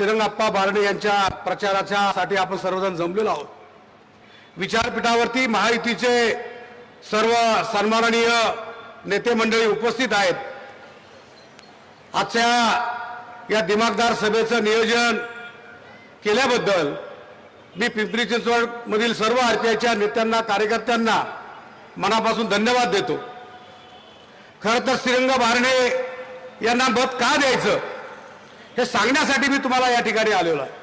श्रीरंगाप्पा बारणे यांच्या प्रचाराच्या साठी आपण सर्वजण जमलेलो आहोत. विचारपीठावरती महायुतीचे सर्व सन्माननीय नेते मंडळी उपस्थित आहेत. आजच्या या दिमागदार सभेचं नियोजन केल्याबद्दल मी पिंपरी चिंचवड मधील सर्व आरपीआयच्या नेत्यांना कार्यकर्त्यांना मनापासून धन्यवाद देतो. खरं तर श्रीरंग बारणे यांना मत का द्यायचं? हे सांगण्यासाठी मी तुम्हाला या ठिकाणी आलेलो आहे.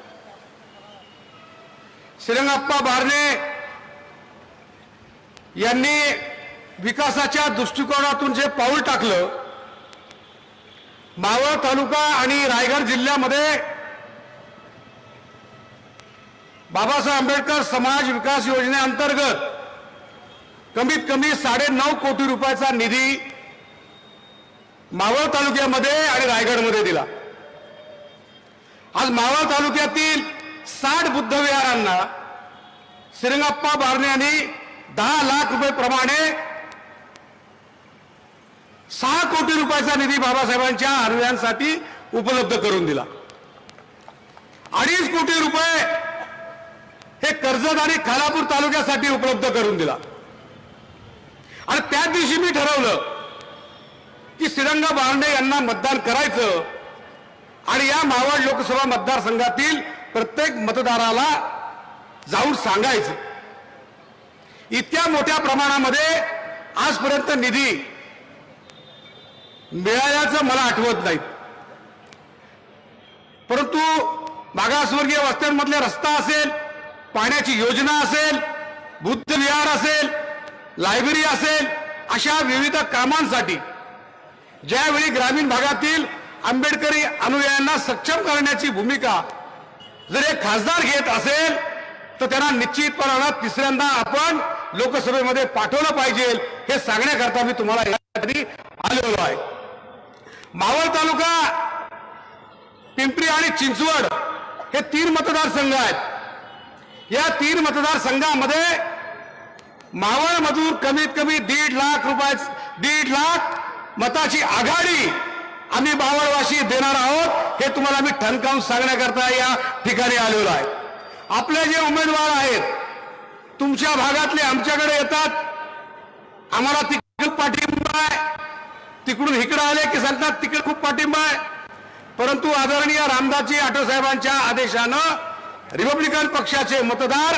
श्रीरंगाप्पा बारणे यांनी विकासाच्या दृष्टिकोनातून जे पाऊल टाकलं मावळ तालुका आणि रायगड जिल्ह्यामध्ये बाबासाहेब आंबेडकर समाज विकास योजनेअंतर्गत कमीत कमी साडे नऊ कोटी रुपयाचा निधी मावळ तालुक्यामध्ये आणि रायगडमध्ये दिला. आज मावळ तालुक्यातील साठ बुद्ध विहारांना श्रीरंगाप्पा बारणे यांनी दहा लाख रुपये प्रमाणे सहा कोटी रुपयाचा निधी बाबासाहेबांच्या अनुयांसाठी उपलब्ध करून दिला. अडीच कोटी रुपये हे कर्जत आणि खालापूर तालुक्यासाठी उपलब्ध करून दिला. आणि त्या दिवशी मी ठरवलं की श्रीरंग बारणे यांना मतदान करायचं. आणि या मावळ लोकसभा मतदारसंघातील प्रत्येक मतदाराला जाऊन सांगायचं. इतक्या मोठ्या प्रमाणामध्ये आजपर्यंत निधी मिळाल्याचं मला आठवत नाही परंतु मागासवर्गीय वस्त्यांमधले रस्ता असेल पाण्याची योजना असेल बुद्ध विहार असेल लायब्ररी असेल अशा विविध कामांसाठी ज्यावेळी ग्रामीण भागातील आंबेडकरी अनुयायांना सक्षम करण्याची भूमिका जर हे खासदार घेत असेल तर त्यांना निश्चितपणानं तिसऱ्यांदा आपण लोकसभेमध्ये पाठवलं पाहिजे. हे सांगण्याकरता मी तुम्हाला यासाठी आलेलो आहे. मावळ तालुका पिंपरी आणि चिंचवड हे तीन मतदारसंघ आहेत. या तीन मतदारसंघामध्ये मावळ मजूर कमीत कमी दीड लाख रुपये दीड लाख मताची आघाडी आम्ही बावळवाशी देणार आहोत हे तुम्हाला मी ठणकावून सांगण्याकरता या ठिकाणी आलेलो आहे. आपले जे उमेदवार आहेत तुमच्या भागातले आमच्याकडे येतात. आम्हाला तिकडे पाठिंबा आहे. तिकडून इकडे आले की सांगतात तिकडे खूप पाठिंबा आहे. परंतु आदरणीय रामदासजी आठवसाहेबांच्या आदेशानं रिपब्लिकन पक्षाचे मतदार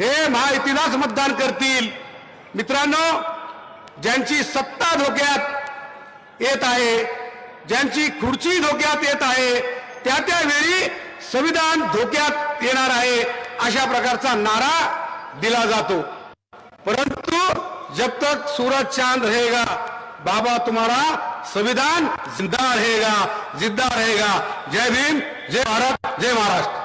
हे महायुतीलाच मतदान करतील. मित्रांनो ज्यांची सत्ता धोक्यात येत आहे ज्यांची खुर्ची धोक्यात येत आहे त्या त्यावेळी संविधान धोक्यात येणार आहे अशा प्रकारचा नारा दिला जातो. परंतु जब तक सूरज चांद रहेगा बाबा तुम्हारा संविधान जिंदा रहेगा जिंदा रहेगा. जय भीम जय भारत जय महाराष्ट्र.